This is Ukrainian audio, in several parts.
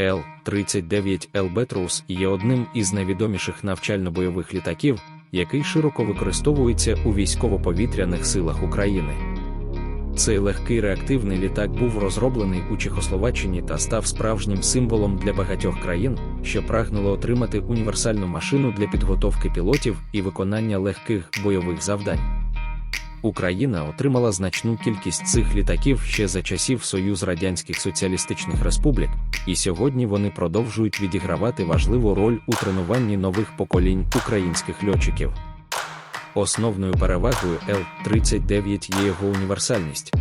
Л-39 Елбетрус є одним із найвідоміших навчально-бойових літаків, який широко використовується у військово-повітряних силах України. Цей легкий реактивний літак був розроблений у Чехословаччині та став справжнім символом для багатьох країн, що прагнули отримати універсальну машину для підготовки пілотів і виконання легких бойових завдань. Україна отримала значну кількість цих літаків ще за часів Союз Радянських Соціалістичних Республік, і сьогодні вони продовжують відігравати важливу роль у тренуванні нових поколінь українських льотчиків. Основною перевагою Л-39 є його універсальність.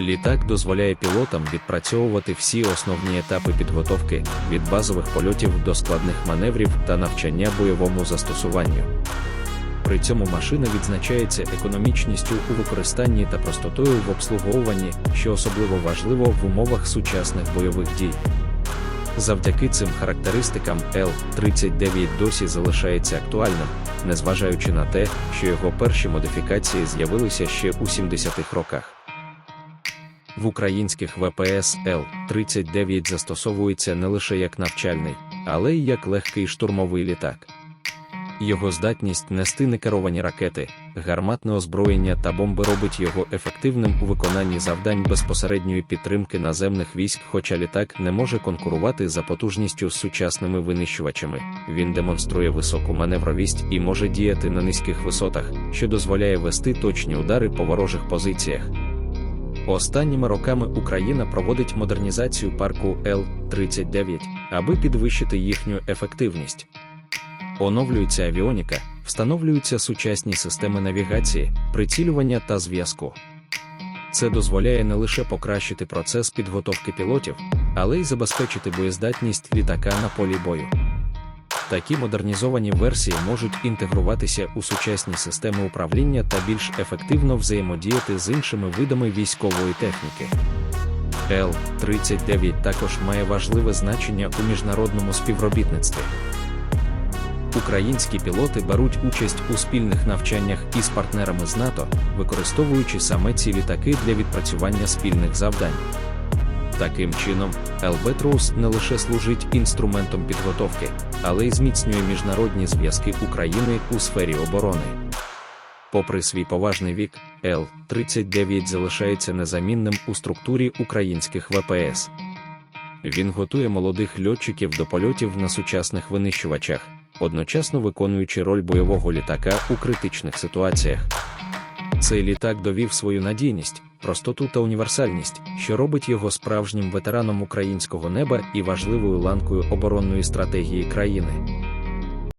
Літак дозволяє пілотам відпрацьовувати всі основні етапи підготовки від базових польотів до складних маневрів та навчання бойовому застосуванню. При цьому машина відзначається економічністю у використанні та простотою в обслуговуванні, що особливо важливо в умовах сучасних бойових дій. Завдяки цим характеристикам L-39 досі залишається актуальним, незважаючи на те, що його перші модифікації з'явилися ще у 70-х роках. В українських ВПС Л-39 застосовується не лише як навчальний, але й як легкий штурмовий літак. Його здатність нести некеровані ракети, гарматне озброєння та бомби робить його ефективним у виконанні завдань безпосередньої підтримки наземних військ, хоча літак не може конкурувати за потужністю з сучасними винищувачами. Він демонструє високу маневровість і може діяти на низьких висотах, що дозволяє вести точні удари по ворожих позиціях. Останніми роками Україна проводить модернізацію парку Л-39, аби підвищити їхню ефективність. Оновлюється авіоніка, встановлюються сучасні системи навігації, прицілювання та зв'язку. Це дозволяє не лише покращити процес підготовки пілотів, але й забезпечити боєздатність літака на полі бою. Такі модернізовані версії можуть інтегруватися у сучасні системи управління та більш ефективно взаємодіяти з іншими видами військової техніки. Л-39 також має важливе значення у міжнародному співробітництві. Українські пілоти беруть участь у спільних навчаннях із партнерами з НАТО, використовуючи саме ці літаки для відпрацювання спільних завдань. Таким чином, Елбетрус не лише служить інструментом підготовки, але й зміцнює міжнародні зв'язки України у сфері оборони. Попри свій поважний вік, Л-39 залишається незамінним у структурі українських ВПС. Він готує молодих льотчиків до польотів на сучасних винищувачах, одночасно виконуючи роль бойового літака у критичних ситуаціях. Цей літак довів свою надійність, простоту та універсальність, що робить його справжнім ветераном українського неба і важливою ланкою оборонної стратегії країни.